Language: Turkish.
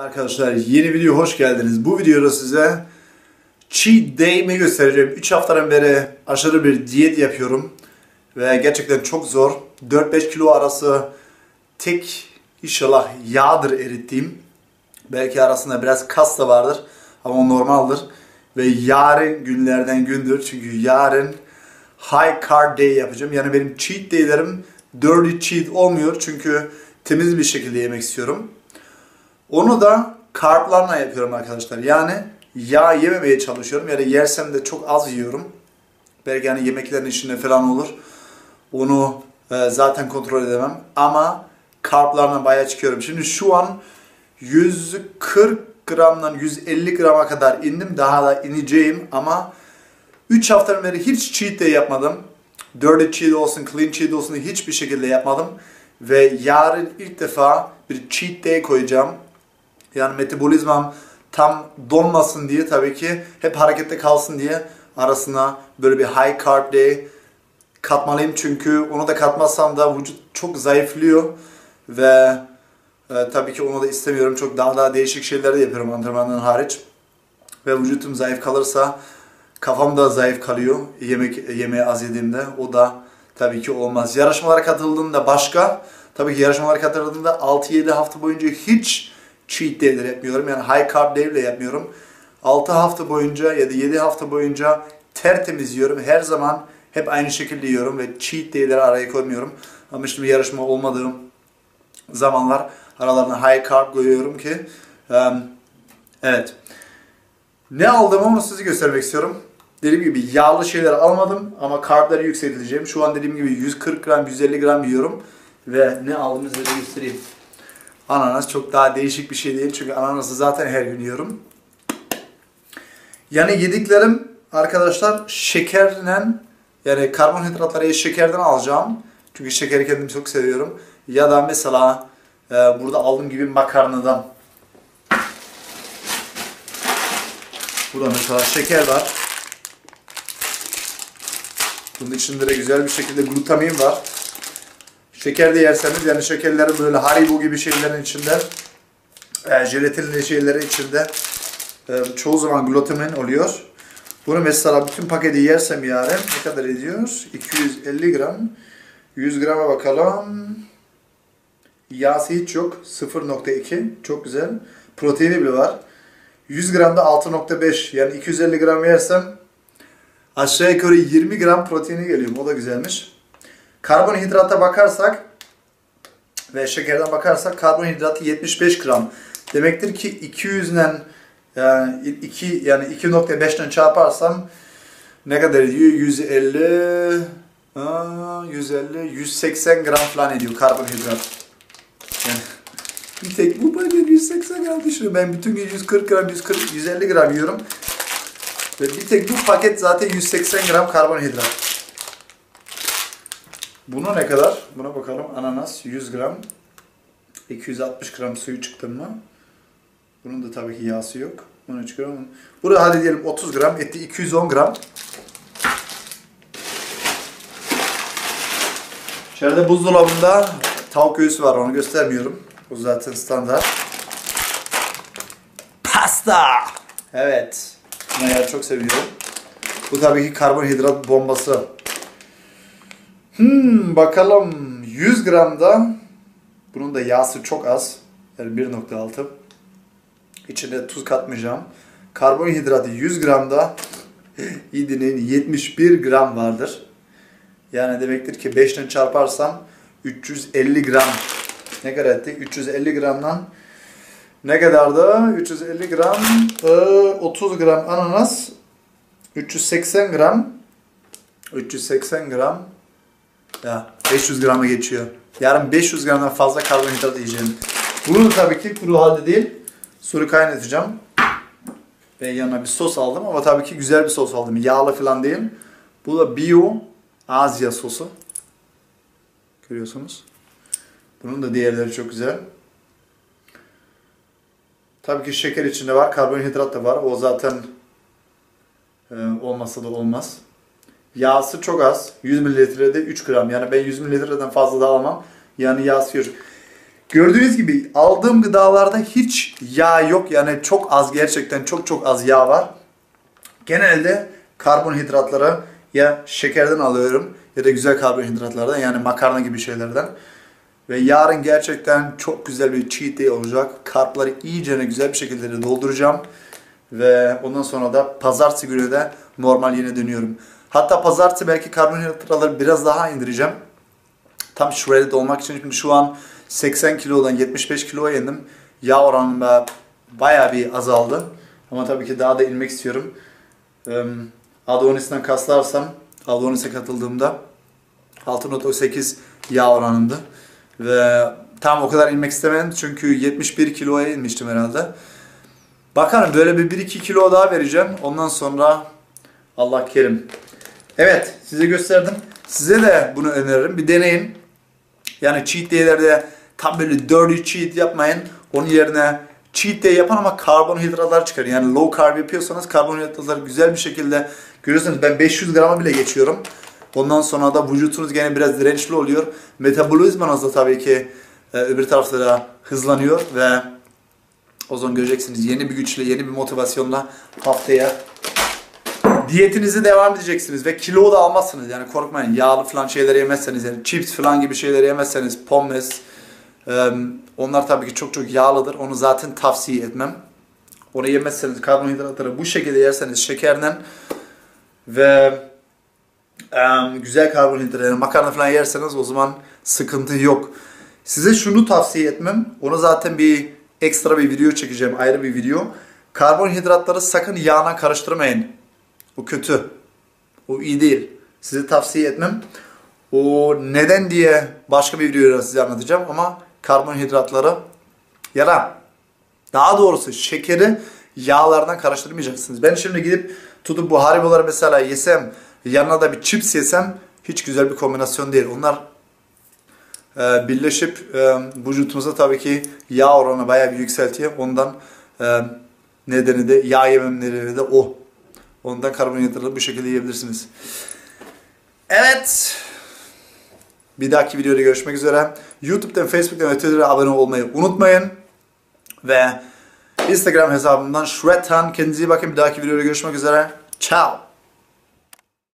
arkadaşlar yeni video hoş geldiniz. Bu videoda size cheat day'imi göstereceğim. 3 haftadan beri aşırı bir diyet yapıyorum. Ve gerçekten çok zor. 4-5 kilo arası tek inşallah yağdır erittiğim. Belki arasında biraz kas da vardır ama o normaldir. Ve yarın günlerden gündür çünkü yarın high carb day yapacağım. Yani benim cheat day'lerim dirty cheat olmuyor çünkü temiz bir şekilde yemek istiyorum. Onu da karplarla yapıyorum arkadaşlar. Yani yağ yememeye çalışıyorum. Yani yersem de çok az yiyorum. Belki yani yemeklerin içinde falan olur. Onu e, zaten kontrol edemem. Ama karplarla bayağı çıkıyorum. Şimdi şu an 140 gramdan 150 grama kadar indim. Daha da ineceğim ama 3 haftadan beri hiç cheat day yapmadım. Dirty cheat olsun, clean cheat olsun hiçbir şekilde yapmadım. Ve yarın ilk defa bir cheat day koyacağım. Yani metabolizmam tam donmasın diye tabii ki hep harekette kalsın diye arasına böyle bir high carb day katmalıyım. Çünkü onu da katmazsam da vücut çok zayıflıyor ve e, tabii ki onu da istemiyorum. Çok daha daha değişik şeyler de yapıyorum antrenmandan hariç. Ve vücutum zayıf kalırsa kafam da zayıf kalıyor yemek yemeği az yediğimde. O da tabii ki olmaz. Yarışmalara katıldığımda başka. Tabii ki yarışmalara katıldığımda 6-7 hafta boyunca hiç cheat day'ler yapmıyorum. Yani high carb bile yapmıyorum. 6 hafta boyunca ya da 7 hafta boyunca tertemiz yiyorum. Her zaman hep aynı şekilde yiyorum ve cheat day'leri araya koymuyorum. Ama şimdi yarışma olmadığım zamanlar aralarına high carb koyuyorum ki evet. Ne aldım onu size göstermek istiyorum. Dediğim gibi yağlı şeyler almadım ama karbları yükselteceğim. Şu an dediğim gibi 140 gram, 150 gram yiyorum. Ve ne aldığımı size göstereyim. Ananas çok daha değişik bir şey değil. Çünkü ananası zaten her gün yiyorum. Yani yediklerim arkadaşlar şekerle yani karbonhidratları şekerden alacağım. Çünkü şekeri kendim çok seviyorum. Ya da mesela e, burada aldığım gibi makarnadan. Burada mesela şeker var. Bunun içinde de güzel bir şekilde glutamin var. Şeker de yerseniz yani şekerlerin böyle haribo gibi şeylerin içinde e, jelatinli şeylerin içinde e, çoğu zaman glutamin oluyor. Bunu mesela bütün paketi yersem yarın ne kadar ediyor? 250 gram. 100 grama bakalım. Yağsı hiç yok. 0.2. Çok güzel. Proteini bile var. 100 gramda 6.5. Yani 250 gram yersem aşağı yukarı 20 gram proteini geliyor. O da güzelmiş. Karbonhidrata bakarsak ve şekerden bakarsak karbonhidratı 75 gram. Demektir ki 200 ile yani 2 yani 2.5'ten çarparsam ne kadar ediyor? 150 aa, 150 180 gram falan ediyor karbonhidrat. Yani bir tek bu paket 180 gram düşünüyor. Ben bütün gün 140 gram, 140, 150 gram yiyorum. Ve bir tek bu paket zaten 180 gram karbonhidrat. Bunu ne kadar? Buna bakalım. Ananas 100 gram. 260 gram suyu çıktı mı? Bunun da tabii ki yağsı yok. 13 gram. Burada hadi diyelim 30 gram. Etti 210 gram. İçeride buzdolabında tavuk göğsü var. Onu göstermiyorum. Bu zaten standart. Pasta! Evet. Bunu çok seviyorum. Bu tabii ki karbonhidrat bombası. Hmm, bakalım 100 gramda bunun da yağsı çok az. Yani 1.6. İçine tuz katmayacağım. Karbonhidratı 100 gramda iyi 71 gram vardır. Yani demektir ki 5'ten çarparsam 350 gram. Ne kadar ettik? 350 gramdan ne kadardı? 350 gram 30 gram ananas 380 gram 380 gram ya 500 grama geçiyor. Yarın 500 gramdan fazla karbonhidrat yiyeceğim. Bunu tabii ki kuru halde değil. Suyu kaynatacağım. Ve yanına bir sos aldım ama tabii ki güzel bir sos aldım. Yağlı falan değil. Bu da Bio Asya sosu. Görüyorsunuz. Bunun da diğerleri çok güzel. Tabii ki şeker içinde var, karbonhidrat da var. O zaten e, olmasa da olmaz. Yağsı çok az. 100 mililitrede 3 gram. Yani ben 100 mililitreden fazla da almam. Yani yağsı yok. Gördüğünüz gibi aldığım gıdalarda hiç yağ yok. Yani çok az gerçekten çok çok az yağ var. Genelde karbonhidratları ya şekerden alıyorum ya da güzel karbonhidratlardan yani makarna gibi şeylerden. Ve yarın gerçekten çok güzel bir cheat day olacak. Karpları iyice güzel bir şekilde de dolduracağım. Ve ondan sonra da pazartesi günü de normal yine dönüyorum. Hatta pazartesi belki karbonhidratları biraz daha indireceğim. Tam shredded olmak için şimdi şu an 80 kilodan 75 kiloya indim. Yağ oranım bayağı bir azaldı. Ama tabii ki daha da inmek istiyorum. Adonis'ten kaslarsam, Adonis'e katıldığımda 6.8 yağ oranımdı. Ve tam o kadar inmek istemedim çünkü 71 kiloya inmiştim herhalde. Bakalım böyle bir 1-2 kilo daha vereceğim. Ondan sonra Allah kerim. Evet size gösterdim. Size de bunu öneririm. Bir deneyin. Yani cheat day'lerde tam böyle dirty cheat yapmayın. Onun yerine cheat day yapan ama karbonhidratlar çıkarın. Yani low carb yapıyorsanız karbonhidratları güzel bir şekilde görüyorsunuz. Ben 500 grama bile geçiyorum. Ondan sonra da vücutunuz gene biraz dirençli oluyor. Metabolizmanız da tabii ki e, öbür taraflara hızlanıyor ve o zaman göreceksiniz yeni bir güçle, yeni bir motivasyonla haftaya diyetinizi devam edeceksiniz ve kilo da almazsınız. Yani korkmayın. Yağlı falan şeyler yemezseniz yani chips falan gibi şeyler yemezseniz pommes onlar tabii ki çok çok yağlıdır. Onu zaten tavsiye etmem. Onu yemezseniz karbonhidratları bu şekilde yerseniz şekerden ve güzel karbonhidrat yani makarna falan yerseniz o zaman sıkıntı yok. Size şunu tavsiye etmem. Onu zaten bir ekstra bir video çekeceğim. Ayrı bir video. Karbonhidratları sakın yağına karıştırmayın. O kötü. O iyi değil. Size tavsiye etmem. O neden diye başka bir videoda size anlatacağım ama karbonhidratları ya da daha doğrusu şekeri yağlardan karıştırmayacaksınız. Ben şimdi gidip tutup bu hariboları mesela yesem yanına da bir chips yesem hiç güzel bir kombinasyon değil. Onlar e, birleşip e, vücutumuza tabii ki yağ oranı bayağı bir yükseltiyor. Ondan e, nedeni de yağ yemem nedeni de o. Ondan karbonhidratları bu şekilde yiyebilirsiniz. Evet. Bir dahaki videoda görüşmek üzere. YouTube'dan, Facebook'tan ve Twitter'a abone olmayı unutmayın. Ve Instagram hesabımdan Shredhan. Kendinize iyi bakın. Bir dahaki videoda görüşmek üzere. Ciao.